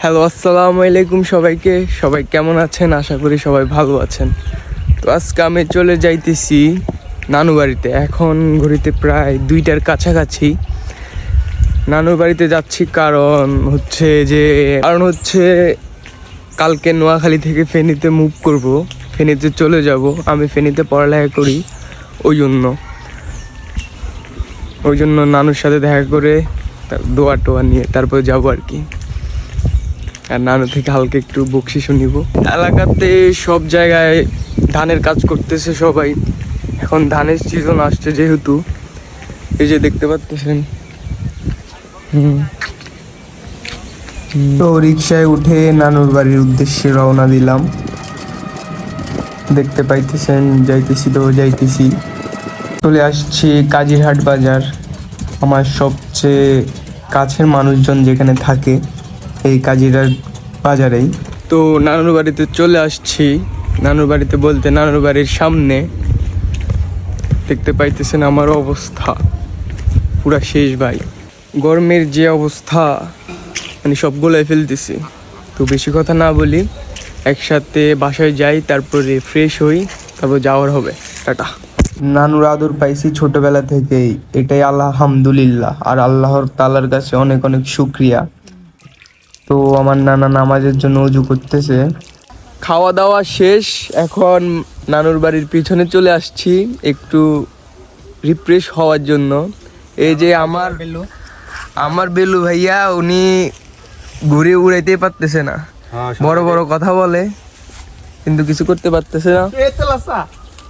Hello আসসালামু আলাইকুম সবাইকে। সবাই কেমন আছেন? আশা করি সবাই ভালো আছেন। তো আজকে আমি চলে যাইতেছি নানু বাড়িতে। এখন ঘড়িতে প্রায় দুইটার কাছাকাছি। নানুর বাড়িতে যাচ্ছি কারণ হচ্ছে যে, কারণ হচ্ছে কালকে নোয়াখালী থেকে ফেনীতে মুভ করব। ফেনীতে চলে যাব। আমি ফেনীতে পড়ালেখা করি ওই জন্য। ওই জন্য নানুর সাথে দেখা করে দোয়া টোয়া নিয়ে তারপর যাব আর কি। আর নানু থেকে হালকা একটু বকশিসও নিব। এলাকাতে সব জায়গায় ধানের কাজ করতেছে সবাই। এখন ধানের সিজন আসছে যেহেতু। এই যে দেখতে পাচ্ছেন হুম। তো রিক্সায় উঠে নানুর বাড়ির উদ্দেশ্যে রওনা দিলাম। দেখতে পাইতেছেন, যাইতেছি তো যাইতেছি। চলে আসছি কাজিরহাট বাজার। আমার সবচেয়ে কাছের মানুষজন যেখানে থাকে এই কাজিরহাট বাজারেই। তো নানুর বাড়িতে চলে আসছি। নানুর বাড়িতে বলতে নানুর বাড়ির সামনে দেখতে পাইতেছেন আমার অবস্থা। পুরা শেষ ভাই। গরমের যে অবস্থা মানে সব গোলায় ফেলতেছি। তো বেশি কথা না বলি, একসাথে বাসায় যাই, তারপরে ফ্রেশ হই, তারপর যাওয়ার হবে। টাটা। নানুর আদর পাইছি ছোটবেলা থেকেই। এটাই আলহামদুলিল্লাহ। আর আল্লাহর তালার কাছে অনেক অনেক শুক্রিয়া। তো আমার নানা নামাজের জন্য উজু করতেছে। খাওয়া দাওয়া শেষ। এখন নানুর বাড়ির পিছনে চলে আসছি একটু রিফ্রেশ হওয়ার জন্য। এই যে আমার বেলু। আমার বেলু ভাইয়া উনি ঘুরে উড়াইতে পারতেছে না। বড় বড় কথা বলে। কিন্তু কিছু করতে পারতেছে না।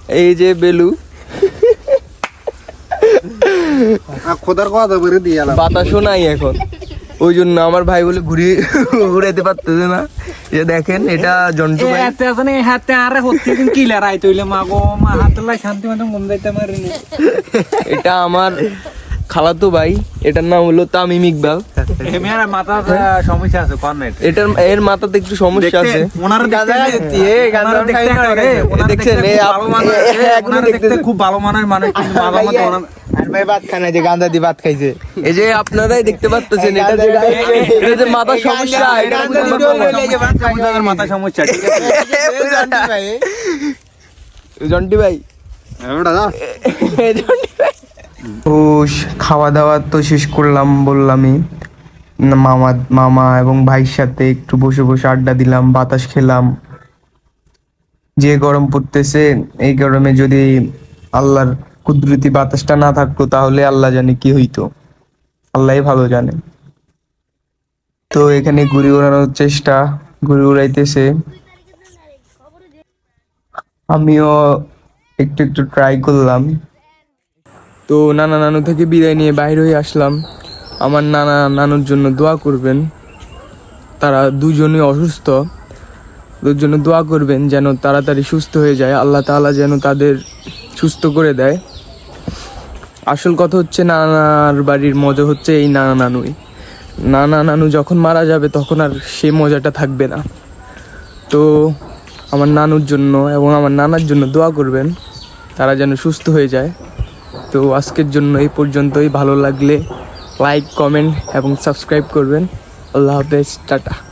এই যে বেলু। খোদার কথা বলে দিয়ে বাতাসও নাই এখন। ওই জন্য আমার ভাই বলে ঘুরিয়ে ঘুরাইতে পারতেছে না। যে দেখেন এটা জন্টু ভাই। হাতে আছে না হাতে আরে হচ্ছে কিন্তু কি লড়াই তৈলে মা গো মা হাতে লাই শান্তি মতো মন যাইতে মারিনি এটা আমার খালাতো ভাই এটার নাম হলো তামিম ইকবাল। সমস্যা আছে এটার এর মাথাতে একটু সমস্যা আছে। ওনার। দেখছেন। খুব ভালো মানের মানুষ কিন্তু মাঝে মধ্যে ওনার আর ভাই ভাত খায় না যে গান্দা দিয়ে ভাত খাইছে। এই যে আপনারাই দেখতে পাচ্ছেন এটা যে মাথা সমস্যা মাথা সমস্যা। জন্টি ভাই। ওটা দাও। তো খাওয়া দাওয়া তো শেষ করলাম, বললামই। মামা মামা এবং ভাইয়ের সাথে একটু বসে বসে আড্ডা দিলাম, বাতাস খেলাম। যে গরম পড়তেছে, এই গরমে যদি আল্লাহর কুদরতি বাতাসটা না থাকতো, তাহলে আল্লাহ জানে কি হইতো। আল্লাহই ভালো জানে। তো এখানে ঘুড়ি উড়ানোর চেষ্টা, ঘুড়ি উড়াইতেছে আমিও একটু একটু ট্রাই করলাম। তো নানা নানু থেকে বিদায় নিয়ে বাইরে হয়ে আসলাম। আমার নানা নানুর জন্য দোয়া করবেন। তারা দুজনই অসুস্থ। ওদের জন্য দোয়া করবেন যেন তাড়াতাড়ি সুস্থ হয়ে যায়। আল্লাহ তালা যেন তাদের সুস্থ করে দেয়। আসল কথা হচ্ছে নানার বাড়ির মজা হচ্ছে এই নানা নানুই। নানা নানু যখন মারা যাবে তখন আর সেই মজাটা থাকবে না। তো আমার নানুর জন্য এবং আমার নানার জন্য দোয়া করবেন। তারা যেন সুস্থ হয়ে যায়। তো আজকের জন্য এই পর্যন্তই। ভালো লাগলে লাইক কমেন্ট এবং সাবস্ক্রাইব করবেন। আল্লাহ হাফেজ, টাটা।